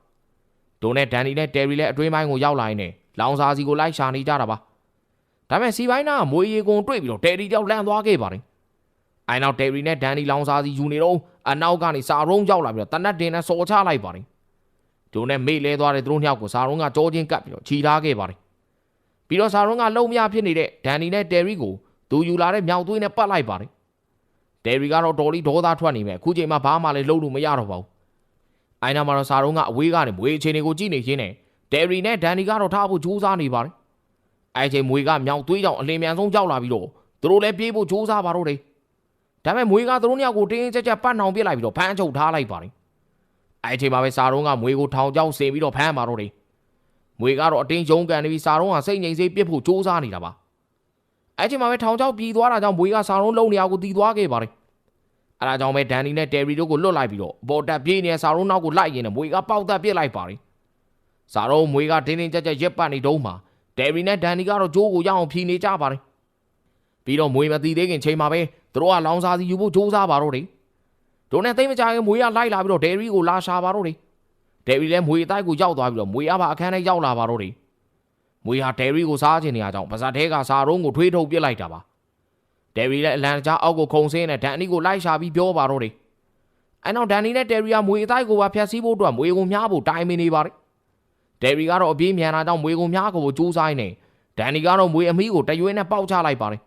ဒိုနဲ့ဒန်နီနဲ့တယ်ရီလည်းအတွင်းပိုင်းကိုရောက်လာရင်းနဲ့လောင်စာစီကိုလိုက်ရှာနေကြတာပါ ဒါပေမဲ့စီပိုင်းနာကမွေရီကုံတွေ့ပြီးတော့တယ်ရီကြောက်လန့်သွားခဲ့ပါတယ်အိုင်နောက်တယ်ရီနဲ့ဒန်နီလောင်စာစီယူနေတော့အနောက်ကနေစာရုံးရောက်လာပြီးတော့တနက်တင်နဲ့စော်ချလိုက်ပါတယ်ဒိုနဲ့မေ့လဲသွားတဲ့သူတို့နှစ်ယောက်ကိုစာရုံးကကြောချင်းကပ်ပြီးတော့ခြိထားခဲ့ပါတယ်ပြီးတော့စာရုံးကလုံမရဖြစ်နေတဲ့ဒန်နီနဲ့တယ်ရီကိုသူယူလာတဲ့မြောက်သွေးနဲ့ပတ်လိုက်ပါတယ်တယ်ရီကတော့တော်လီဒေါသထွက်နေမယ်အခုချိန်မှာဘာမှလည်းလုပ်လို့မရတော့ပါဘူးအိုင်နာမှာတော့စာရုံးကအဝေးကနေမွေအခြေအနေကိုကြည့်နေရင်းနဲ့တယ်ရီနဲ့ဒန်နီကတော့ထားဖို့ကြိုးစားနေပါတယ် အဲချိန်မွေကမြောက်သွေးကြောင့်အလင်းမြန်ဆုံးကြောက်လာပြီးတော့သူတို့လည်းပြေးဖို့ကြိုးစားပါတော့တယ်ဒါပေမဲ့မွေကသူတို့နှစ်ယောက်ကိုတင်းတင်းကြပ်ကြပ်ပတ်နှောင်ပစ်လိုက်ပြီးတော့ဖမ်းချုပ်ထားလိုက်ပါတယ်အဲချိန်မှာပဲစာရုံးကမွေကိုထောင်ချောင်းဆင်ပြီးတော့ဖမ်းပါတော့တယ်မွေကတော့အတင်းယုံကန်နေပြီးစာရုံးကစိတ်ငြိမ်စေးပြစ်ဖို့ကြိုးစားနေတာပါအဲ့ချိန်မှာပဲထောင်ချောက်ပြည်သွားတာကြောင့်မွေကစာရုံးလုံနေရာကိုတီးသွားခဲ့ပါတယ်အဲ့ဒါကြောင့်ပဲဒန်နီနဲ့တယ်ရီတို့ကိုလွတ်လိုက်ပြီးတော့ပေါ်တက်ပြေးနေတဲ့စာရုံးနောက်ကိုလိုက်ရင်းနဲ့မွေကပေါက်တက်ပြစ်လိုက်ပါတယ်စာရုံးမွေကတင်းတင်းကြပ်ကြပ်ရက်ပတ်နေတုံးမှာ တယ်ရီနဲ့ဒန်နီကတော့ဂျိုးကိုရအောင်ဖြီနေကြပါတယ်ပြီးတော့မွေမတီသေးခင်ချိန်မှာပဲသူတို့ကလောင်စာစီယူဖို့ကြိုးစားပါတော့တယ်တို့နဲ့သိမ့်မကြခင်မွေကလိုက်လာပြီးတော့တယ်ရီကိုလာရှာပါတော့တယ်ဒယ်ရီလည်းမွေအတိုက်ကိုရောက်သွားပြီးတော့မွေအပါအခန်းထဲရောက်လာပါတော့တယ်မွေဟာဒယ်ရီကိုစားချင်နေရကြောင်းပါဇက်ထဲကစာရုံးကိုထွေးထုတ်ပစ်လိုက်တာပါဒယ်ရီလည်းအလန်ကြားအောက်ကိုခုံဆင်းနဲ့ဒန်နီကိုလိုက်ရှာပြီးပြောပါတော့တယ်အဲနောက်ဒန်နီနဲ့ဒယ်ရီကမွေအတိုက်ကိုပါဖျက်ဆီးဖို့အတွက်မွေကိုမြားဖို့တိုင်မနေပါတယ် ဒယ်ရီကတော့အပြေးမြန်တာကြောင့်မွေကိုမြားကိုကြိုးစားနေဒန်နီကတော့မွေအမီးကိုတရွေးနဲ့ပေါက်ချလိုက်ပါတယ်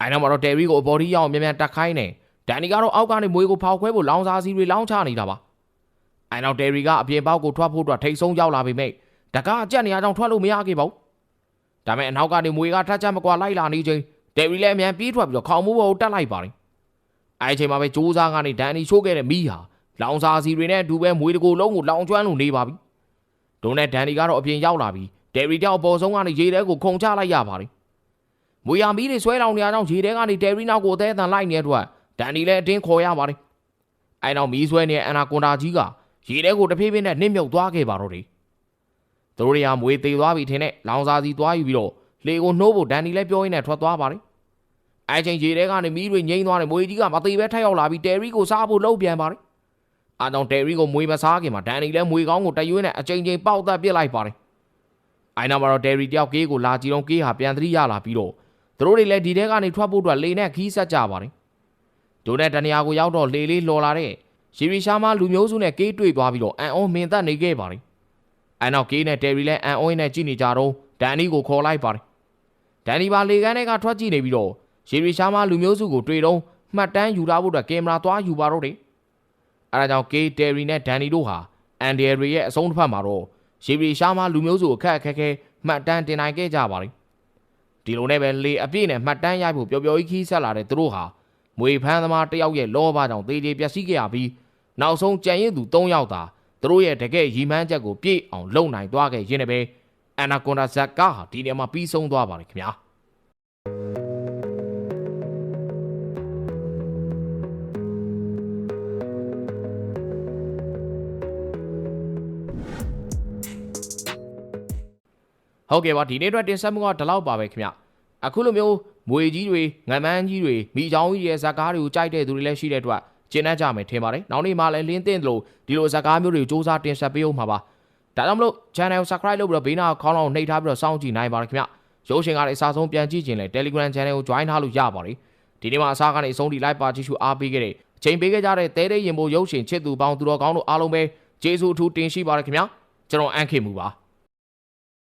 အဲနောက်မှာတော့ဒယ်ရီကိုဘော်ဒီရောက်မြန်မြန်တက်ခိုင်းနေဒန်နီကတော့အောက်ကနေမွေကိုဖောက်ခွဲဖို့လောင်စာစီတွေလောင်းချနေတာပါအဲနောက်တယ်ရီကအပြင်ပေါက်ကိုထွက်ဖို့အတွက်ထိတ်ဆုံးရောက်လာပေမဲ့တကားအကြက်နေရာကြောင့်ထွက်လို့မရခဲ့ပါဘူးဒါပေမဲ့အနောက်ကနေမွေကထက်ချက်မကွာလိုက်လာနေချိန်တယ်ရီလည်းအမြန်ပြေးထွက်ပြီးတော့ခေါင်မိုးပေါ်ကိုတက်လိုက်ပါတယ်အဲအချိန်မှာပဲဂျိုးစားကနေဒန်နီရှိုးခဲ့တဲ့မီးဟာလောင်စာစီတွေနဲ့အတူပဲမွေတကူလုံးကိုလောင်ကျွမ်းလို့နေပါပြီ ဒုံနဲ့ဒန်နီကတော့အပြင်ရောက်လာပြီးတယ်ရီတောက်ပေါ်ဆုံးကနေရေထဲကိုခုန်ချလိုက်ရပါတယ်မွေရမီးတွေဆွဲလောင်နေအောင်ရေထဲကနေတယ်ရီနောက်ကိုအသေးအတန်လိုက်နေတဲ့အတွက်ဒန်နီလည်းအတင်းခေါ်ရပါတယ်အဲနောက်မီးဆွဲနေတဲ့အနာကွန်တာကြီးကရေထဲကိုတဖြည်းဖြည်းနဲ့နှိမ့်မြုပ်သွားခဲ့ပါတော့တယ်။သူတို့တွေကမွေသေးသွားပြီထင်တဲ့လောင်စာစီသွားယူပြီးတော့လေကိုနှိုးဖို့ဒန်နီလည်းပြောရင်းနဲ့ထွက်သွားပါတယ်။အဲချိန်ရေထဲကနေမီးတွေငိမ့်သွားတယ်မွေကြီးကမသေးပဲထက်ရောက်လာပြီးတယ်ရီကိုစားဖို့လှုပ်ပြန်ပါတယ်။ အားကြောင့်တယ်ရီကိုမွေမစားခင်မှာဒန်နီလည်းမွေကောင်းကိုတရွေးနဲ့အချိန်ချင်းပေါက်သက်ပစ်လိုက်ပါတယ်။အိုင်နာမှာတော့တယ်ရီတယောက်ကေးကိုလာကြည့်တော့ကေးဟာပြန်သတိရလာပြီးတော့သူတို့တွေလည်းဒီထဲကနေထွက်ဖို့အတွက်လေနဲ့ခီးဆက်ကြပါတယ်။ဒိုနဲ့တနေရာကိုရောက်တော့လေလေးလော်လာတဲ့ရီရီရှားမလူမျိုးစုနဲ့ကေးတွေ့သွားပြီးတော့အန်အောမင်သက်နေခဲ့ပါတယ်။အဲနောက်ကေးနဲ့တယ်ရီလည်းအန်အောနဲ့ကြည့်နေကြတော့ဒန်နီကိုခေါ်လိုက်ပါတယ်။ဒန်နီပါလေကန်းထဲကထွက်ကြည့်နေပြီးတော့ရီရီရှားမလူမျိုးစုကိုတွေ့တော့မှတ်တမ်းယူထားဖို့အတွက်ကင်မရာသွားယူပါတော့တယ်။ အဲဒါကြောင့်ကေးတယ်ရီနဲ့ဒန်နီတို့ဟာအန်ဒယ်ရီရဲ့အဆုံးတစ်ဖက်မှာတော့ရီရီရှားမလူမျိုးစုအခက်အခက်ခဲမှတ်တမ်းတင်နိုင်ခဲ့ကြပါတယ်။ဒီလိုနဲ့ပဲလေအပြည့်နဲ့မှတ်တမ်းရိုက်ဖို့ပျော်ပျော်ကြီးခီးဆက်လာတဲ့သူတို့ဟာမွေဖန်းသမားတယောက်ရဲ့လောဘကြောင့်သေသေးပျက်စီးခဲ့ရပြီးနောက်ဆုံးကြံရည်သူ၃ယောက်သာသူတို့ရဲ့တကယ်ရီမန်းချက်ကိုပြည့်အောင်လုပ်နိုင်သွားခဲ့ရင်းနဲ့ပဲအန်နာကွန်ဒါဇက်ကဟာဒီနေရာမှာပြီးဆုံးသွားပါတယ်ခင်ဗျာ ဟုတ်ကဲ့ပါဒီနေ့အတွက်တင်ဆက်မှုကဒီလောက်ပါပဲခင်ဗျအခုလိုမျိုးမွေကြီးတွေငမန်းကြီးတွေမိချောင်းကြီးရဲ့ဇက်ကားတွေကိုကြိုက်တဲ့သူတွေလည်းရှိတဲ့အတွက်ကျင်းနှံ့ကြမယ်ထင်ပါတယ်။နောက်နေ့မှလည်းလင်းသင့်တယ်လို့ဒီလိုဇာတ်ကားမျိုးတွေကိုစူးစမ်းတင်ဆက်ပေးအောင်မှာပါ။ဒါကြောင့်မလို့ channel subscribe လုပ်ပြီးတော့ဘေးနားခေါင်းလောင်းနှိပ်ထားပြီးတော့စောင့်ကြည့်နိုင်ပါတယ်ခင်ဗျ။ရုပ်ရှင်ကလည်းအစားဆုံးပြန်ကြည့်ခြင်းလဲ Telegram channel ကို join ထားလို့ရပါတယ်။ဒီနေ့မှာအစားကနေအဆုံးထိလိုက်ပါကြည့်ရှုအားပေးခဲ့တဲ့အချိန်ပေးခဲ့ကြတဲ့တဲတဲရင်မိုးရုပ်ရှင်ချစ်သူပေါင်းသူတော်ကောင်းတို့အားလုံးပဲကျေးဇူးအထူးတင်ရှိပါတယ်ခင်ဗျာကျွန်တော်အန်ခေမူပါ